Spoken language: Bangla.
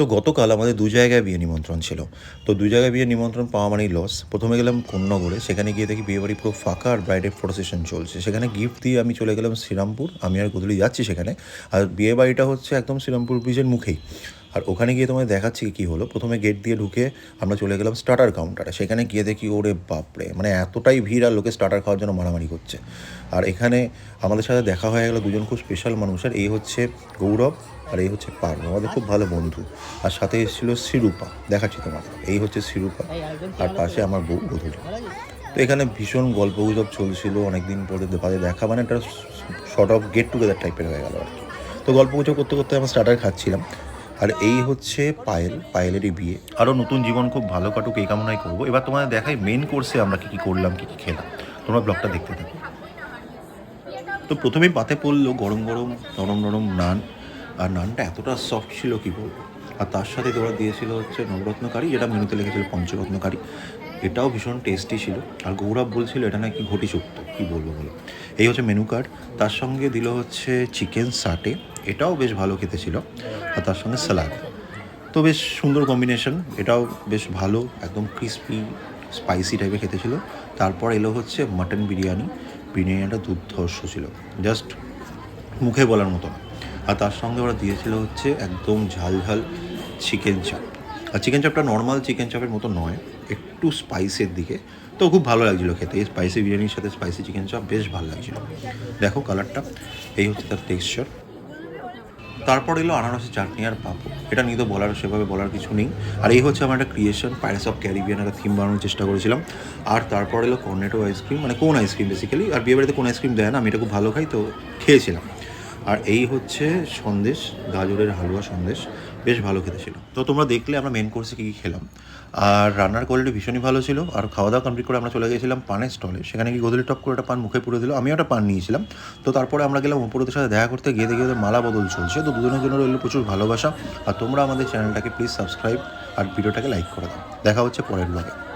তো গতকাল আমাদের দু জায়গায় বিয়ে নিমন্ত্রণ ছিল। তো দু জায়গায় বিয়ে নিমন্ত্রণ পাওয়া মানেই লস প্রথমে গেলাম কন্যাগড়ে সেখানে গিয়ে দেখি বিয়ে বাড়ি পুরো ফাঁকা আর ব্রাইডের ফটো সেশন চলছে। সেখানে গিফট দিয়ে আমি চলে গেলাম শ্রীরামপুর, আমি আর গধূলি যাচ্ছি সেখানে। আর বিয়ে বাড়িটা হচ্ছে একদম শ্রীরামপুর ব্রিজের মুখেই। আর ওখানে গিয়ে তোমায় দেখাচ্ছি কি হলো। প্রথমে গেট দিয়ে ঢুকে আমরা চলে গেলাম স্টার্টার কাউন্টারে সেখানে গিয়ে দেখি ওরে বাপরে মানে এতটাই ভিড় আর লোকে স্টার্টার খাওয়ার জন্য মারামারি করছে। আর এখানে আমাদের সাথে দেখা হয়ে গেলো দুজন খুব স্পেশাল মানুষের। এই হচ্ছে গৌরব আর এই হচ্ছে পার্ব আমাদের খুব ভালো বন্ধু। আর সাথে এসেছিল শিরূপা দেখাচ্ছি তোমাদের এই হচ্ছে শিরূপা আর পাশে আমার বউ গধূলি তো। এখানে ভীষণ গল্প গুজব চলছিল অনেকদিন পরে বাদে দেখা মানে একটা শর্ট অফ গেট টুগেদার টাইপের হয়ে গেল আর কি। তো গল্প গুজব করতে করতে আমরা স্টার্টার খাচ্ছিলাম। আর এই হচ্ছে পায়েল, পায়েলেরই বিয়ে। আরও নতুন জীবন খুব ভালো কাটুক, এই কামনাই করব। এবার তোমাদের দেখাই মেন কোর্সে আমরা কী কী করলাম, কী কী খেলাম। তোমরা ব্লগটা দেখতে থাকো। তো প্রথমেই পাতে পড়ল গরম গরম, নরম নরম নান। আর নানটা এতটা সফট ছিল, কি বলব? আর তার সাথে তোরা দিয়েছিল হচ্ছে নবরত্ন কারি যেটা মেনুতে লিখেছিল পঞ্চরত্ন কারি এটাও ভীষণ টেস্টি ছিল। আর গৌরব বলছিল, এটা নাকি ঘটি চুক্ত কী বলব বলো। এই হচ্ছে মেনু কার্ড তার সঙ্গে দিল হচ্ছে চিকেন সাটে এটাও বেশ ভালো খেতে ছিল, আর তার সঙ্গে স্যালাড তো বেশ সুন্দর কম্বিনেশন এটাও বেশ ভালো, একদম ক্রিস্পি স্পাইসি টাইপের খেতে ছিল। তারপর এলো হচ্ছে মাটন বিরিয়ানি। বিরিয়ানিটা দুর্ধর্ষ ছিল জাস্ট মুখে বলার মতো না। আর তার সঙ্গে ওরা দিয়েছিল হচ্ছে একদম ঝাল ঝাল চিকেন চাপ আর চিকেন চাপটা নর্মাল চিকেন চাপের মতো নয়, একটু স্পাইসের দিকে। তো খুব ভালো লাগছিল খেতে, এই স্পাইসি বিরিয়ানির সাথে স্পাইসি চিকেন চাপ বেশ ভালো লাগছিল। দেখো কালারটা এই হচ্ছে তার টেক্সচার তারপর এলো আনারসের চাটনি আর পাপু এটা নিয়ে তো বলার, সেভাবে বলার কিছু নেই। আর এই হচ্ছে আমার একটা ক্রিয়েশন প্যারিস অফ ক্যারিবিয়ান একটা থিম বানানোর চেষ্টা করেছিলাম। আর তারপর এলো কর্নেটো আইসক্রিম মানে কোন আইসক্রিম বেসিক্যালি আর বিয়ে বাড়িতে কোন আইসক্রিম দেয় না, আমি এটা খুব ভালো খাই, তো খেয়েছিলাম। আর এই হচ্ছে সন্দেশ, গাজরের হালুয়া সন্দেশ। বেশ ভালো খেতে ছিল। তো তোমরা দেখলে আমরা মেন কোর্সে কী কী খেলাম। আর রান্নার কোয়ালিটি ভীষণই ভালো ছিল। আর খাওয়া দাওয়া কমপ্লিট করে আমরা চলে গেছিলাম পানের স্টলে সেখানে গিয়ে গোদলি টপ করে একটা পান মুখে পুরে দিল। আমিও একটা পান নিয়েছিলাম। তো তারপরে আমরা গেলাম উপরদের সাথে দেখা করতে। গিয়ে দেখি ওদের মালা বদল চলছে। তো দুজনের জন্য রইল প্রচুর ভালোবাসা। আর তোমরা আমাদের চ্যানেলটাকে প্লিজ সাবস্ক্রাইব আর ভিডিওটাকে লাইক করে দাও। দেখা হচ্ছে পরের ব্লগে